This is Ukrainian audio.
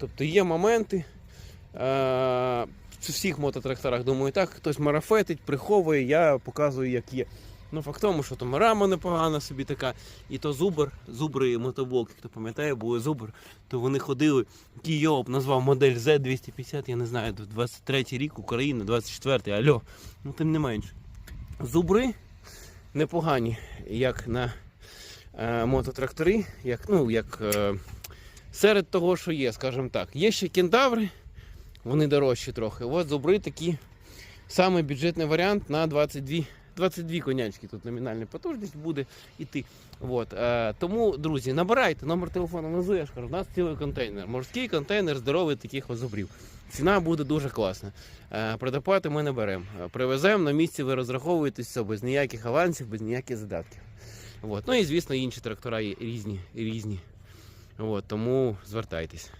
Тобто є моменти. Е, в всіх мототракторах, думаю, так, хтось марафетить, приховує, я показую, як є. Ну, факт тому, що там рама непогана собі така, і то зубр, зубри мотоблок, хто пам'ятає, були зубр, то вони ходили. Кійоб назвав модель Z250, я не знаю, 23 рік Україна, 24-й, альо. Ну, тим не менше. Зубри непогані, як на е, мототрактори, як, ну, як е, серед того, що є, скажімо так. Є ще кентаври, вони дорожчі трохи. От зубри такі самий бюджетний варіант на 22, 22 конячки. Тут номінальна потужність буде йти. От, е, тому, друзі, набирайте номер телефону внизу, я ж кажу, у нас цілий контейнер. Морський контейнер здоровий таких зубрів. Ціна буде дуже класна. Е, Предоплати ми не беремо. Е, Привеземо на місці, ви розраховуєтесь все без ніяких авансів, без ніяких задатків. От. Ну і звісно, інші трактора є різні. різні. От, тому звертайтесь.